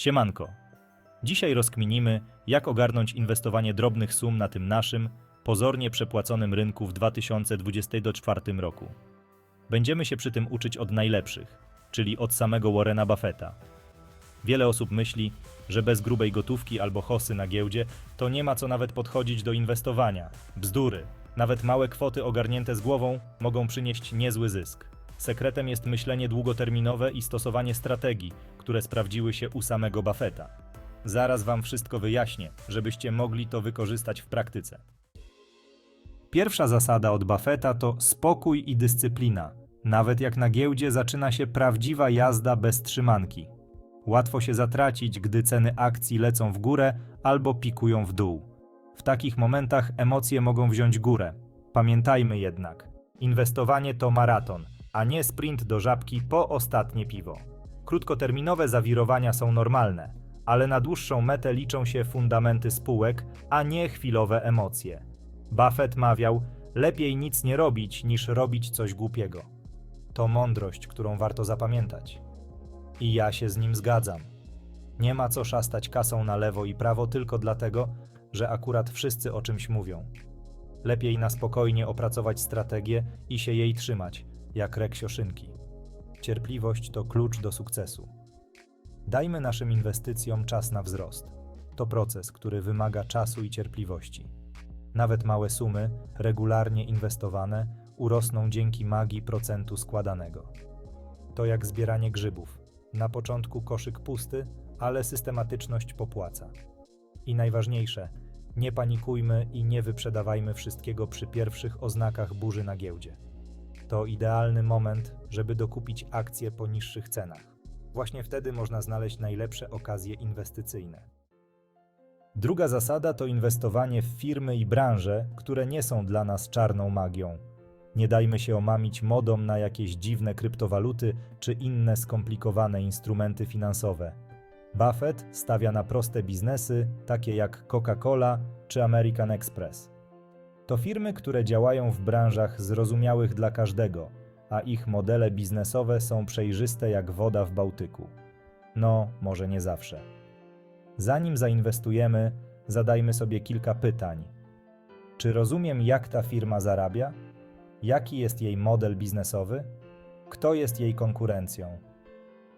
Siemanko. Dzisiaj rozkminimy, jak ogarnąć inwestowanie drobnych sum na tym naszym, pozornie przepłaconym rynku w 2024 roku. Będziemy się przy tym uczyć od najlepszych, czyli od samego Warrena Buffetta. Wiele osób myśli, że bez grubej gotówki albo hosy na giełdzie to nie ma co nawet podchodzić do inwestowania. Bzdury. Nawet małe kwoty ogarnięte z głową mogą przynieść niezły zysk. Sekretem jest myślenie długoterminowe i stosowanie strategii, które sprawdziły się u samego Buffetta. Zaraz wam wszystko wyjaśnię, żebyście mogli to wykorzystać w praktyce. Pierwsza zasada od Buffetta to spokój i dyscyplina. Nawet jak na giełdzie zaczyna się prawdziwa jazda bez trzymanki. Łatwo się zatracić, gdy ceny akcji lecą w górę albo pikują w dół. W takich momentach emocje mogą wziąć górę. Pamiętajmy jednak, inwestowanie to maraton, a nie sprint do żabki po ostatnie piwo. Krótkoterminowe zawirowania są normalne, ale na dłuższą metę liczą się fundamenty spółek, a nie chwilowe emocje. Buffett mawiał: lepiej nic nie robić, niż robić coś głupiego. To mądrość, którą warto zapamiętać. I ja się z nim zgadzam. Nie ma co szastać kasą na lewo i prawo tylko dlatego, że akurat wszyscy o czymś mówią. Lepiej na spokojnie opracować strategię i się jej trzymać, jak reksioszynki. Cierpliwość to klucz do sukcesu. Dajmy naszym inwestycjom czas na wzrost. To proces, który wymaga czasu i cierpliwości. Nawet małe sumy, regularnie inwestowane, urosną dzięki magii procentu składanego. To jak zbieranie grzybów. Na początku koszyk pusty, ale systematyczność popłaca. I najważniejsze, nie panikujmy i nie wyprzedawajmy wszystkiego przy pierwszych oznakach burzy na giełdzie. To idealny moment, żeby dokupić akcje po niższych cenach. Właśnie wtedy można znaleźć najlepsze okazje inwestycyjne. Druga zasada to inwestowanie w firmy i branże, które nie są dla nas czarną magią. Nie dajmy się omamić modą na jakieś dziwne kryptowaluty czy inne skomplikowane instrumenty finansowe. Buffett stawia na proste biznesy, takie jak Coca-Cola czy American Express. To firmy, które działają w branżach zrozumiałych dla każdego, a ich modele biznesowe są przejrzyste jak woda w Bałtyku. No, może nie zawsze. Zanim zainwestujemy, zadajmy sobie kilka pytań. Czy rozumiem, jak ta firma zarabia? Jaki jest jej model biznesowy? Kto jest jej konkurencją?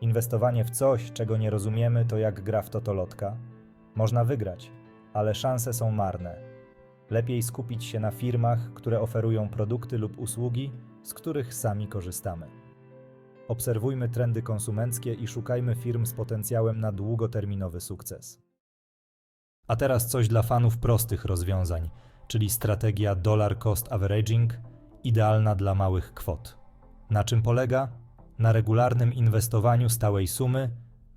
Inwestowanie w coś, czego nie rozumiemy, to jak gra w totolotka. Można wygrać, ale szanse są marne. Lepiej skupić się na firmach, które oferują produkty lub usługi, z których sami korzystamy. Obserwujmy trendy konsumenckie i szukajmy firm z potencjałem na długoterminowy sukces. A teraz coś dla fanów prostych rozwiązań, czyli strategia dollar cost averaging, idealna dla małych kwot. Na czym polega? Na regularnym inwestowaniu stałej sumy,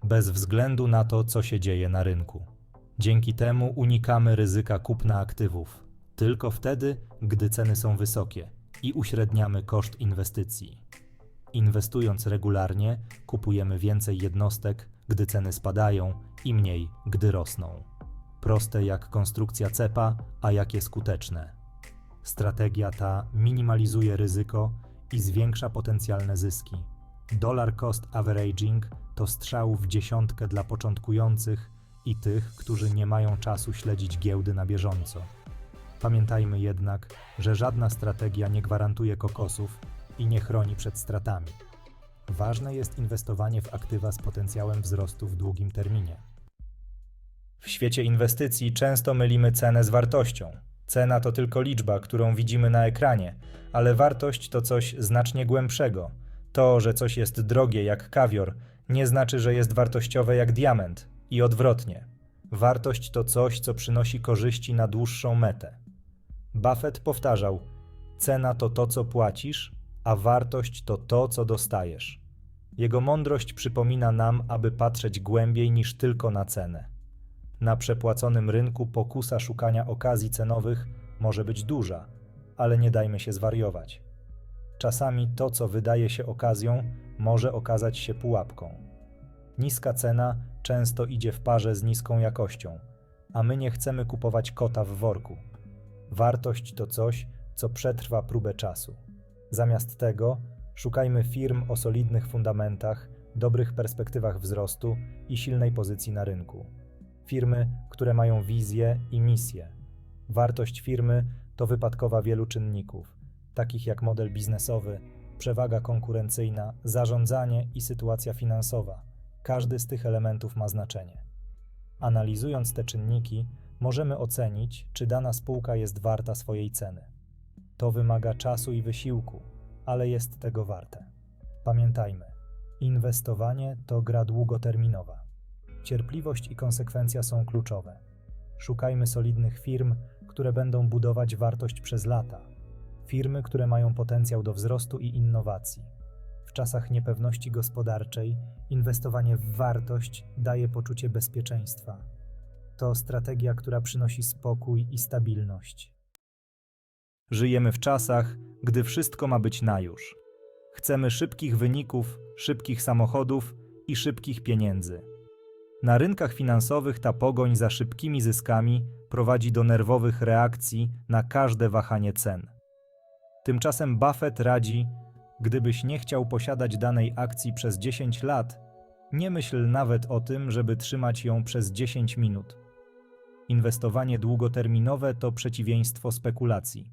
bez względu na to, co się dzieje na rynku. Dzięki temu unikamy ryzyka kupna aktywów, tylko wtedy, gdy ceny są wysokie i uśredniamy koszt inwestycji. Inwestując regularnie, kupujemy więcej jednostek, gdy ceny spadają i mniej, gdy rosną. Proste jak konstrukcja cepa, a jakie skuteczne. Strategia ta minimalizuje ryzyko i zwiększa potencjalne zyski. Dollar cost averaging to strzał w dziesiątkę dla początkujących i tych, którzy nie mają czasu śledzić giełdy na bieżąco. Pamiętajmy jednak, że żadna strategia nie gwarantuje kokosów i nie chroni przed stratami. Ważne jest inwestowanie w aktywa z potencjałem wzrostu w długim terminie. W świecie inwestycji często mylimy cenę z wartością. Cena to tylko liczba, którą widzimy na ekranie, ale wartość to coś znacznie głębszego. To, że coś jest drogie jak kawior, nie znaczy, że jest wartościowe jak diament i odwrotnie. Wartość to coś, co przynosi korzyści na dłuższą metę. Buffett powtarzał: Cena to to, co płacisz, a wartość to to, co dostajesz. Jego mądrość przypomina nam, aby patrzeć głębiej niż tylko na cenę. Na przepłaconym rynku pokusa szukania okazji cenowych może być duża, ale nie dajmy się zwariować. Czasami to, co wydaje się okazją, może okazać się pułapką. Niska cena często idzie w parze z niską jakością, a my nie chcemy kupować kota w worku. Wartość to coś, co przetrwa próbę czasu. Zamiast tego szukajmy firm o solidnych fundamentach, dobrych perspektywach wzrostu i silnej pozycji na rynku. Firmy, które mają wizję i misję. Wartość firmy to wypadkowa wielu czynników, takich jak model biznesowy, przewaga konkurencyjna, zarządzanie i sytuacja finansowa. Każdy z tych elementów ma znaczenie. Analizując te czynniki, możemy ocenić, czy dana spółka jest warta swojej ceny. To wymaga czasu i wysiłku, ale jest tego warte. Pamiętajmy, inwestowanie to gra długoterminowa. Cierpliwość i konsekwencja są kluczowe. Szukajmy solidnych firm, które będą budować wartość przez lata. Firmy, które mają potencjał do wzrostu i innowacji. W czasach niepewności gospodarczej inwestowanie w wartość daje poczucie bezpieczeństwa. To strategia, która przynosi spokój i stabilność. Żyjemy w czasach, gdy wszystko ma być na już. Chcemy szybkich wyników, szybkich samochodów i szybkich pieniędzy. Na rynkach finansowych ta pogoń za szybkimi zyskami prowadzi do nerwowych reakcji na każde wahanie cen. Tymczasem Buffett radzi, gdybyś nie chciał posiadać danej akcji przez 10 lat, nie myśl nawet o tym, żeby trzymać ją przez 10 minut. Inwestowanie długoterminowe to przeciwieństwo spekulacji.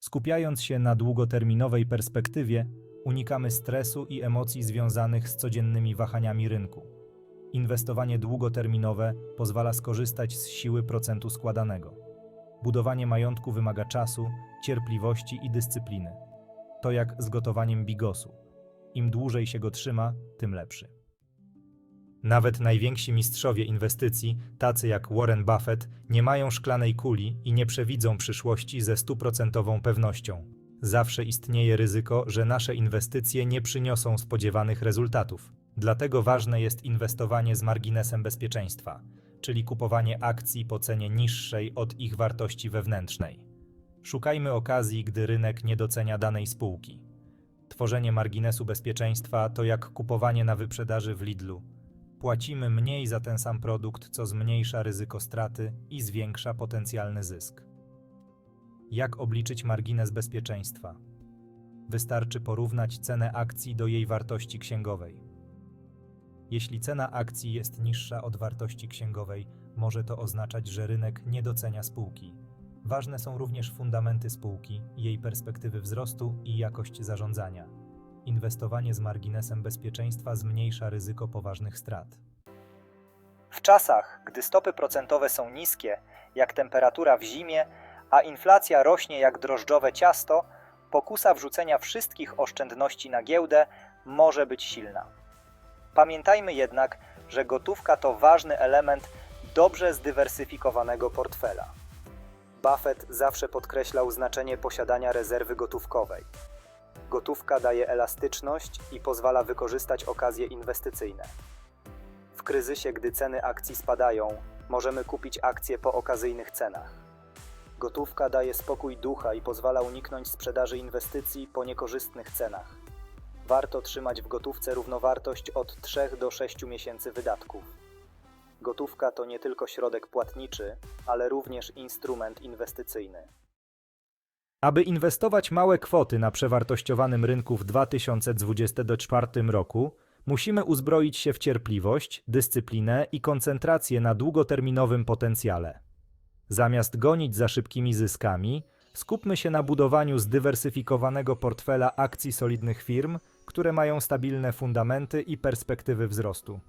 Skupiając się na długoterminowej perspektywie, unikamy stresu i emocji związanych z codziennymi wahaniami rynku. Inwestowanie długoterminowe pozwala skorzystać z siły procentu składanego. Budowanie majątku wymaga czasu, cierpliwości i dyscypliny. To jak z gotowaniem bigosu. Im dłużej się go trzyma, tym lepszy. Nawet najwięksi mistrzowie inwestycji, tacy jak Warren Buffett, nie mają szklanej kuli i nie przewidzą przyszłości ze stuprocentową pewnością. Zawsze istnieje ryzyko, że nasze inwestycje nie przyniosą spodziewanych rezultatów. Dlatego ważne jest inwestowanie z marginesem bezpieczeństwa, czyli kupowanie akcji po cenie niższej od ich wartości wewnętrznej. Szukajmy okazji, gdy rynek nie docenia danej spółki. Tworzenie marginesu bezpieczeństwa to jak kupowanie na wyprzedaży w Lidlu. Płacimy mniej za ten sam produkt, co zmniejsza ryzyko straty i zwiększa potencjalny zysk. Jak obliczyć margines bezpieczeństwa? Wystarczy porównać cenę akcji do jej wartości księgowej. Jeśli cena akcji jest niższa od wartości księgowej, może to oznaczać, że rynek nie docenia spółki. Ważne są również fundamenty spółki, jej perspektywy wzrostu i jakość zarządzania. Inwestowanie z marginesem bezpieczeństwa zmniejsza ryzyko poważnych strat. W czasach, gdy stopy procentowe są niskie, jak temperatura w zimie, a inflacja rośnie jak drożdżowe ciasto, pokusa wrzucenia wszystkich oszczędności na giełdę może być silna. Pamiętajmy jednak, że gotówka to ważny element dobrze zdywersyfikowanego portfela. Buffett zawsze podkreślał znaczenie posiadania rezerwy gotówkowej. Gotówka daje elastyczność i pozwala wykorzystać okazje inwestycyjne. W kryzysie, gdy ceny akcji spadają, możemy kupić akcje po okazyjnych cenach. Gotówka daje spokój ducha i pozwala uniknąć sprzedaży inwestycji po niekorzystnych cenach. Warto trzymać w gotówce równowartość od 3 do 6 miesięcy wydatków. Gotówka to nie tylko środek płatniczy, ale również instrument inwestycyjny. Aby inwestować małe kwoty na przewartościowanym rynku w 2024 roku, musimy uzbroić się w cierpliwość, dyscyplinę i koncentrację na długoterminowym potencjale. Zamiast gonić za szybkimi zyskami, skupmy się na budowaniu zdywersyfikowanego portfela akcji solidnych firm, które mają stabilne fundamenty i perspektywy wzrostu.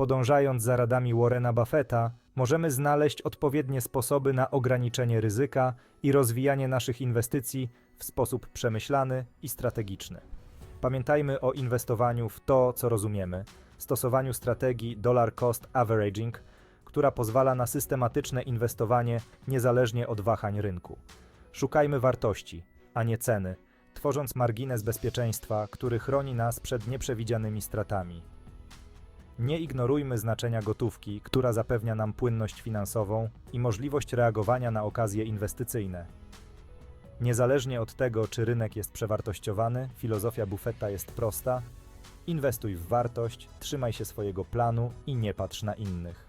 Podążając za radami Warrena Buffetta, możemy znaleźć odpowiednie sposoby na ograniczenie ryzyka i rozwijanie naszych inwestycji w sposób przemyślany i strategiczny. Pamiętajmy o inwestowaniu w to, co rozumiemy, stosowaniu strategii dollar cost averaging, która pozwala na systematyczne inwestowanie niezależnie od wahań rynku. Szukajmy wartości, a nie ceny, tworząc margines bezpieczeństwa, który chroni nas przed nieprzewidzianymi stratami. Nie ignorujmy znaczenia gotówki, która zapewnia nam płynność finansową i możliwość reagowania na okazje inwestycyjne. Niezależnie od tego, czy rynek jest przewartościowany, filozofia Buffetta jest prosta: inwestuj w wartość, trzymaj się swojego planu i nie patrz na innych.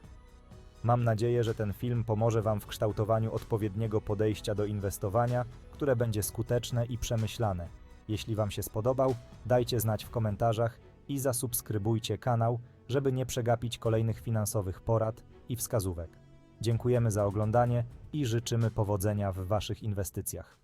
Mam nadzieję, że ten film pomoże Wam w kształtowaniu odpowiedniego podejścia do inwestowania, które będzie skuteczne i przemyślane. Jeśli Wam się spodobał, dajcie znać w komentarzach i zasubskrybujcie kanał, żeby nie przegapić kolejnych finansowych porad i wskazówek. Dziękujemy za oglądanie i życzymy powodzenia w Waszych inwestycjach.